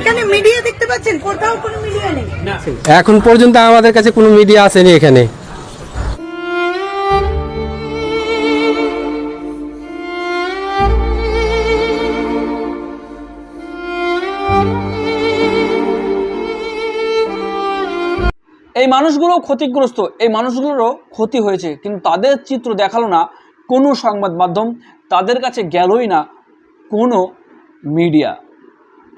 এখানে মিডিয়া দেখতে পাচ্ছেন? কোথাও কোনো মিডিয়া নেই। এখন পর্যন্ত আমাদের কাছে কোনো মিডিয়া আসেনি এখানে। এই মানুষগুলো ক্ষতিগ্রস্ত এই মানুষগুলোরও ক্ষতি হয়েছে কিন্তু তাদের চিত্র দেখাল না কোনো সংবাদ মাধ্যম তাদের কাছে গেলই না কোনো মিডিয়া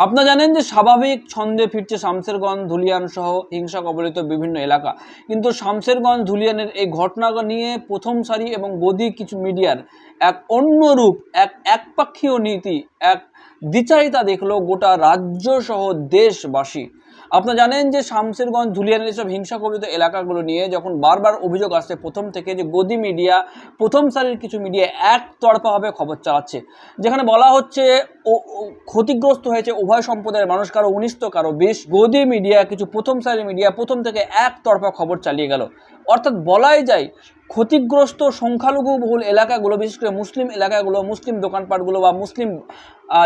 আপনারা জানেন যে স্বাভাবিক ছন্দে ফিরছে শামসেরগঞ্জ, ধুলিয়ান সহ হিংসা কবলিত বিভিন্ন এলাকা। কিন্তু শামসেরগঞ্জ, ধুলিয়ানের এই ঘটনা নিয়ে প্রথম সারি এবং গদি কিছু মিডিয়ার এক অন্য রূপ, এক একপাক্ষীয় নীতি, এক দ্বিচারিতা দেখল গোটা রাজ্য সহ দেশবাসী। আপনারা জানেন যে শামসেরগঞ্জ ধুলিয়ানের এসব হিংসা কবলিত এলাকাগুলো নিয়ে যখন বারবার অভিযোগ আসছে, প্রথম থেকে যে গদি মিডিয়া, প্রথম সারির কিছু মিডিয়া একতরফাভাবে খবর চালাচ্ছে। যেখানে বলা হচ্ছে, ও ও, ক্ষতিগ্রস্ত হয়েছে উভয় সম্প্রদায়ের মানুষ, কারও উনিশ তো, কারও বিশ। গদি মিডিয়া, কিছু প্রথম সারির মিডিয়া প্রথম থেকে একতরফা খবর চালিয়ে গেল। অর্থাৎ বলাই যায় ক্ষতিগ্রস্ত সংখ্যালঘু বহুল এলাকাগুলো, বিশেষ করে মুসলিম এলাকাগুলো, মুসলিম দোকানপাটগুলো বা মুসলিম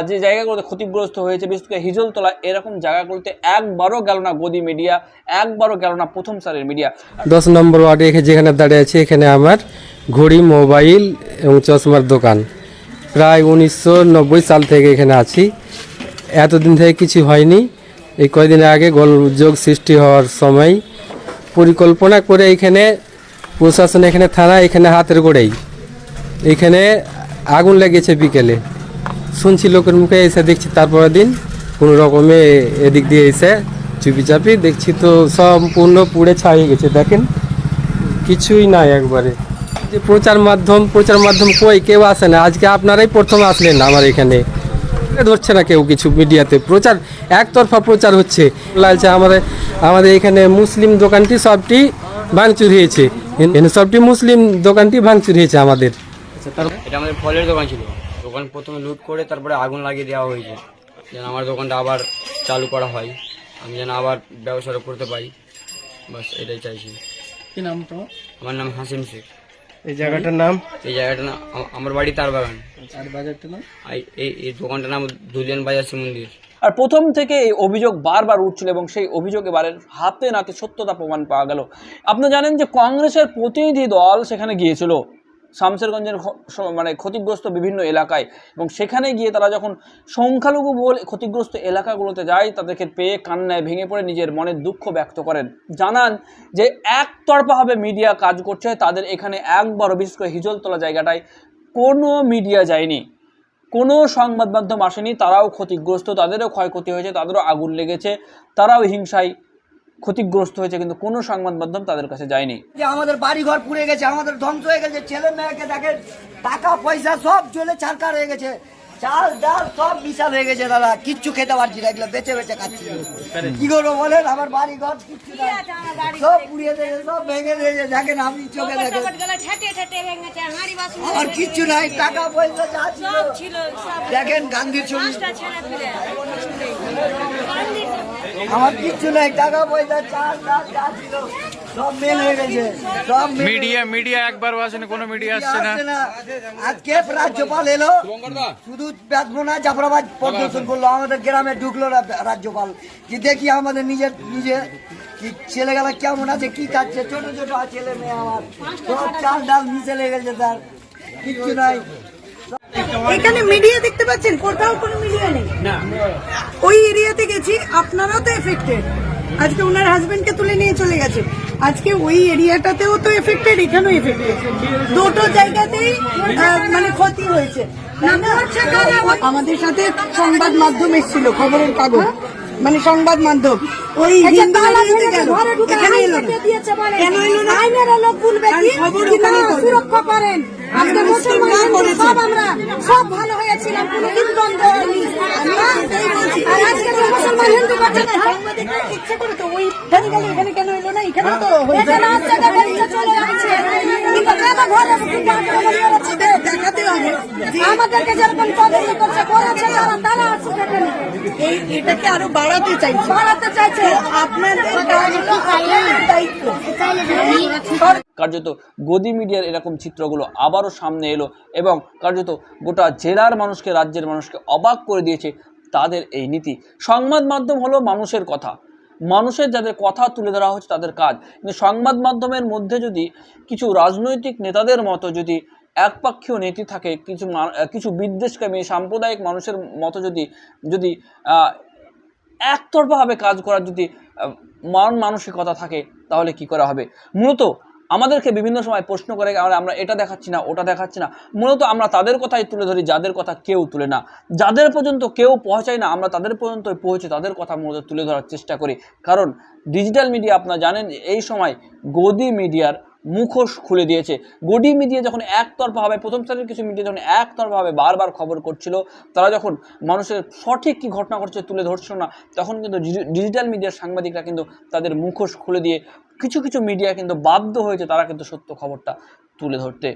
যে জায়গাগুলোতে ক্ষতিগ্রস্ত হয়েছে, বিশেষ করে হিজলতলা, এরকম জায়গাগুলোতে একবারও গেল না গদি মিডিয়া, একবারও গেল না প্রথম সারের মিডিয়া। দশ নম্বর ওয়ার্ডে যেখানে দাঁড়িয়ে আছি, এখানে আমার ঘড়ি, মোবাইল এবং চশমার দোকান। প্রায় উনিশশো নব্বই সাল থেকে এখানে আছি। এতদিন থেকে কিছু হয়নি। এই কয়দিন আগে গোলযোগ সৃষ্টি হওয়ার সময় পরিকল্পনা করে এখানে প্রশাসন এখানে থানা এখানে হাতের গোড়েই। এখানে আগুন লেগেছে বিকেলে। শুনছি লোকের মুখে এসে দেখছি তারপরের দিন কোনো রকমে এদিক দিয়ে এসে চুপি চাপি দেখছি তো সম্পূর্ণ পুড়ে ছাড়িয়ে গেছে, দেখেন। কিছুই নাই একবারে। যে প্রচার মাধ্যম প্রচার মাধ্যম কই, কেউ আসে না। আজকে আপনারাই প্রথম আসলেন আমার এখানে। ধরছে না কেউ কিছু মিডিয়াতে। প্রচার, একতরফা প্রচার হচ্ছে। লাগছে আমাদের আমাদের এখানে মুসলিম দোকানটি সবটি ভাঙচুর হয়েছে। এখানে সবটি মুসলিম দোকানটি ভাঙচুর হয়েছে আমাদের। এটা আমাদের ফলের দোকান ছিল। দোকান প্রথমে লুট করে তারপরে আগুন লাগিয়ে দেওয়া হয়েছে। যেন আমার দোকানটা আবার চালু করা হয়। আমি যেন আবার ব্যবসাটা করতে পারি। বাস এটাই চাইছি। কি নাম তোমার? আমার নাম হাসিম শেখ। এই জায়গাটার নাম? এই জায়গাটার নাম আমার বাড়ি তার বাগান। আর নাম? এই এই দোকানটার নাম দুলিয়ান বাজার শিব মন্দির আর প্রথম থেকে এই অভিযোগ বারবার উঠছিল এবং সেই অভিযোগ এবারে হাতে নাতে সত্যতা প্রমাণ পাওয়া গেল। আপনি জানেন যে কংগ্রেসের প্রতিনিধি দল সেখানে গিয়েছিল শামসেরগঞ্জের মানে ক্ষতিগ্রস্ত বিভিন্ন এলাকায় এবং সেখানে গিয়ে তারা যখন সংখ্যালঘু বহুল ক্ষতিগ্রস্ত এলাকাগুলোতে যায়, তাদেরকে পেয়ে কান্নায় ভেঙে পড়ে নিজের মনের দুঃখ ব্যক্ত করেন। জানান যে একতরফাভাবে মিডিয়া কাজ করছে, তাদের এখানে একবার বিশেষ করে হিজলতলা জায়গাটায় কোনো মিডিয়া যায়নি। কোনো সংবাদ মাধ্যম আসেনি, তারাও ক্ষতিগ্রস্ত, তাদেরও ক্ষয়ক্ষতি হয়েছে, তাদেরও আগুন লেগেছে, তারাও হিংসায় ক্ষতিগ্রস্ত হয়েছে, কিন্তু কোনো সংবাদ মাধ্যম তাদের কাছে যায়নি। যে আমাদের বাড়িঘর পুড়ে গেছে, আমাদের ধ্বংস হয়ে গেছে, ছেলে মেয়েকে দেখে টাকা, পয়সা সব চলে ছাড়কার হয়ে গেছে। চাল ডাল সব বিশাল হয়ে গেছে দাদা। কিচ্ছু খেতে পারছি না এগুলো বেঁচে বেঁচে খাচ্ছি। কি করব বলেন? আমার বাড়ি ঘর কিচ্ছু সব পুড়িয়ে দিয়েছে সব ভেঙে দিয়েছে। দেখেন আপনি চোখে দেখেন। আমার কিচ্ছু নাই টাকা পয়সা যা ছিল। দেখেন গান্ধীর ছবি। আমার কিচ্ছু নাই টাকা পয়সা চাল ডাল যা ছিল। সব মেল হয়ে গেছে। সব মিডিয়া মিডিয়া একবারও আসেনি কোনো মিডিয়া আসছে না। আজকে রাজ্যপাল এলো। শুধু বেতবো না জাফরাবাদ পরিদর্শন করল। আমাদের গ্রামে ঢুকলো রাজ্যপাল। যে দেখি আমাদের নিজের নিজে কি ছেলেগুলা কেমন আছে কি খাচ্ছে ছোট ছোট ছেলে মেয়ে আমার। সব চাল ডাল মিশে লেগেছে তার। কিচ্ছু নাই। এখানে মিডিয়া দেখতে পাচ্ছেন? কোথাও কোনো মিডিয়া নেই। ওই এরিয়াতে গেছি আপনারাও তো এফেক্টেড আজকে ওনার হাজবেন্ডকে তুলে নিয়ে চলে গেছে। আজকে ওই এরিয়াটাতেও তো এফেক্টেড এখানেও এফেক্টেড দুটো জায়গাতেই মানে ক্ষতি হয়েছে। আমাদের সাথে সংবাদ মাধ্যম এসেছিল খবরের কাগজ। মানে সংবাদ মাধ্যম। ওই হিন্দু এরিয়াতে গেল। এখানে এলো না। কেন এলো না? খবর ওখানে করেন? আজকে আমি মুসলমান না হিন্দু আমরা সব ভালো হয়েছিলাম কোনো দিন দ্বন্দ্ব হয়নি আর আজকে তো মুসলমান হিন্দু করছে না সাংবাদিকরা ইচ্ছে করে তো ওই এখানে গেল এখানে কেন এলো না এখানে তো হয়েছে। এখানে আসছে দেখে নিচে চলে যাচ্ছে কিন্তু কেন ঘরে কিন্তু আটকে বলিয়ে যাচ্ছে ওদের দেখাতে হবে যে আমাদেরকে যেরকম তদন্ত করছে করেছে তারা তারা আসছে এখানে। এটাকে আরও বাড়াতে চাইছে। বাড়াতে চাইছে। আপনাদের আপনাদের দায়িত্ব। কার্যত গদি মিডিয়ার এরকম চিত্রগুলো আবারও সামনে এলো এবং কার্যত গোটা জেলার মানুষকে রাজ্যের মানুষকে অবাক করে দিয়েছে তাদের এই নীতি। সংবাদ মাধ্যম হলো মানুষের কথা। মানুষের যাদের কথা তুলে ধরা হচ্ছে তাদের কাজ। কিন্তু সংবাদ মাধ্যমের মধ্যে যদি কিছু রাজনৈতিক নেতাদের মতো যদি একপাক্ষীয় নীতি থাকে, কিছু কিছু বিদ্বেষকামী, সাম্প্রদায়িক মানুষের মতো যদি যদি একতরফাভাবে কাজ করার যদি মান মানসিকতা থাকে, তাহলে কি করা হবে? মূলত আমাদেরকে বিভিন্ন সময় প্রশ্ন করে আমরা এটা দেখাচ্ছি না, ওটা দেখাচ্ছি না। মূলত আমরা তাদের কথাই তুলে ধরি, যাদের কথা কেউ তুলে না। যাদের পর্যন্ত কেউ পৌঁছায় না, আমরা তাদের পর্যন্ত পৌঁছে তাদের কথা মূলত তুলে ধরার চেষ্টা করি। কারণ ডিজিটাল মিডিয়া, আপনারা জানেন, এই সময় গদি মিডিয়ার মুখোশ খুলে দিয়েছে। গডি মিডিয়া যখন একতরফাভাবে প্রথম শ্রেণির কিছু মিডিয়া যখন একতরফাভাবে বারবার খবর করছিল, তারা যখন মানুষের সঠিক কী ঘটনা ঘটছে তুলে ধরছিল না, তখন কিন্তু ডিজিটাল মিডিয়ার সাংবাদিকরা কিন্তু তাদের মুখোশ খুলে দিয়ে কিছু কিছু মিডিয়া কিন্তু বাধ্য হয়েছে তারা কিন্তু সত্য খবরটা তুলে ধরতে।